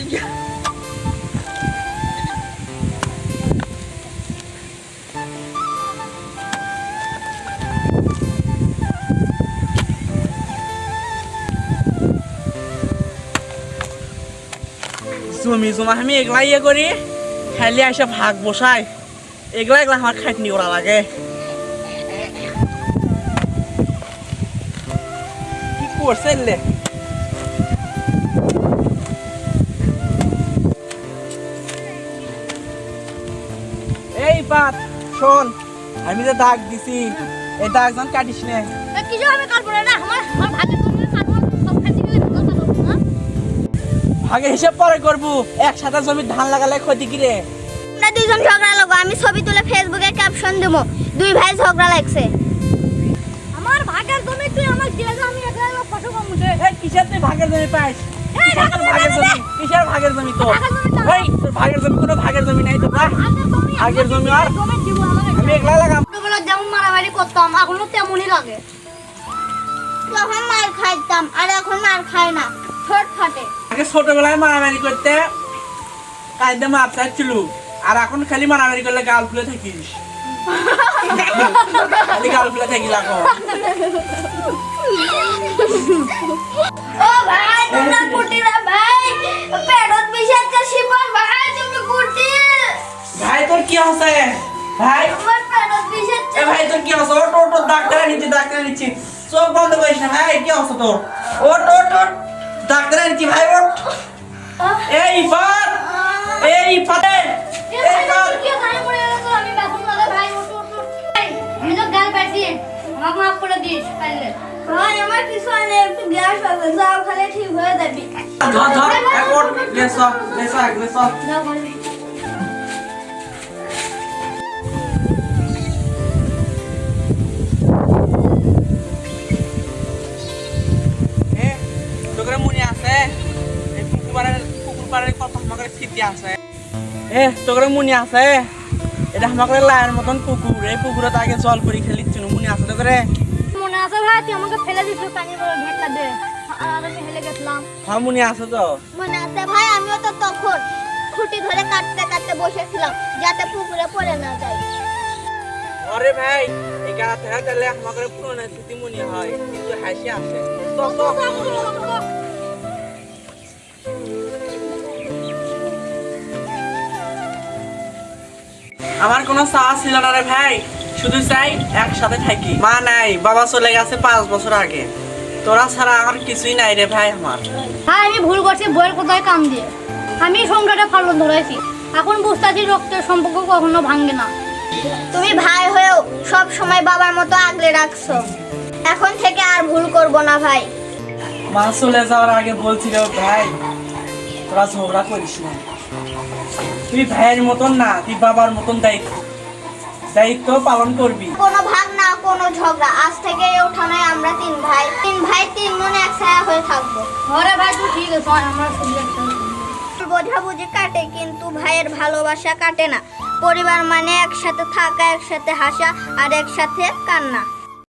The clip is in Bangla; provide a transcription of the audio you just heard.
ওইয়া। জমি আমি এগুলা ইয়ে করি খাইলে এসে ভাগ বসাই। এগলা এগলা আমার খাটনি করা লাগে। কি করছে শোন আমি যে দাগ দিছি এই দাগ কাটিস নে। কিছু আমি কাটবো না আমার আমার ভাগে হিসাব পরে করব একসাথে জমি ধান লাগালে ক্ষতি কি রে? আমরা দুইজন ঝগড়া লাগবো আমি ছবি তুলে ফেসবুকে ক্যাপশন দেব দুই ভাই ঝগড়া লাগছে। আমার ভাগের জমি তুই আমার দিয়ে যা আমি একলা একলা ফসল কমুছে এই কিসের তুই ভাগের জমি পাইস? এই ভাগের জমি কিসের ভাগের জমি তো এই তোর ভাগের জমি কোনো ভাগের জমি নাই তো ভাই ভাগের জমি ভাগের জমি আর জমি দিব আমাকে লাগাম ছোটবেলা যেমন মারামারি করতাম এখনও তেমনই লাগে। তখন মার খাইতাম আর এখন মার খাই না। ছোট ফাটে। আগে ছোটবেলায় মারামারি করতে কায়দে মাপ চাচ্ছিল আর এখন খালি মারামারি করলে গাল ফুলে থাকিস। খালি গাল ফুলে থাকিস এখন। ভাই। এ ভাই তোর কি হচ্ছে ওট ওট ডাক্তার নিচ্ছি ডাক্তার নিচ্ছি চোখ বন্ধ করিস না ভাই কি হচ্ছে তোর? ওট ওট ওট ডাক্তার নিচ্ছি ভাই ওট এই পাত এই পাতে পাত মাফ করে দিস পারলে। ভাই আমার কিছু একটু গ্যাস যাও খালি ঠিক হয়ে যাবি। ধর ধর এক ওট লেস লেস লেস। স্মৃতি আছে। এ মনে আছে এটা আমাকে লায়ের মতন পুকুর এই পুকুরে আগে জল করে খেলিচ্ছিল মনে আছে তোকে মনে আছে ভাই তুই আমাকে ফেলে দিস পানি করে ঘেটটা দে আর আমি হেলে গেছিলাম হ্যাঁ মনে আছে তো? মনে আছে ভাই আমিও তো তখন খুঁটি ধরে কাটতে কাটতে বসেছিলাম যাতে পুকুরে পড়ে না যায়। আরে ভাই এই গাড়া থেকে গেলে আমাকে পুরনো স্মৃতি মনে হয় কিন্তু হাসি আছে। তো তো। আমার কোনো চাওয়া ছিল না রে ভাই। শুধু চাই একসাথে থাকি। মা নাই বাবা চলে গেছে পাঁচ বছর আগে। তোরা ছাড়া আমার কিছুই নাই রে ভাই আমার। হ্যাঁ আমি ভুল করছি বইয়ের কোথায় কাম দিয়ে। আমি সংসারে ফালন ধরেছি এখন বুঝতেছি রক্তের সম্পর্ক কখনো ভাঙবে না। তুমি ভাই হয়েও সব সময় বাবার মতো আগলে রাখছো। এখন থেকে আর ভুল করব না ভাই। মা চলে যাওয়ার আগে বলছিল ভাই তোরা ঝগড়া করিস না। তুই ভাইয়ের মতন না তুই বাবার মতন দায়িত্ব। দায়িত্ব পালন করবি। কোনো ভাগ না কোনো ঝগড়া। আজ থেকে এই উঠানায় আমরা তিন ভাই। তিন ভাই তিন মনে এক ছায়া হয়ে থাকব। ঘরে ভাই তুই ঠিক আছে? আমরা বোঝাবুঝি কাটে কিন্তু ভাইয়ের ভালোবাসা কাটে না। পরিবার মানে একসাথে থাকা একসাথে হাসা আর একসাথে কান্না।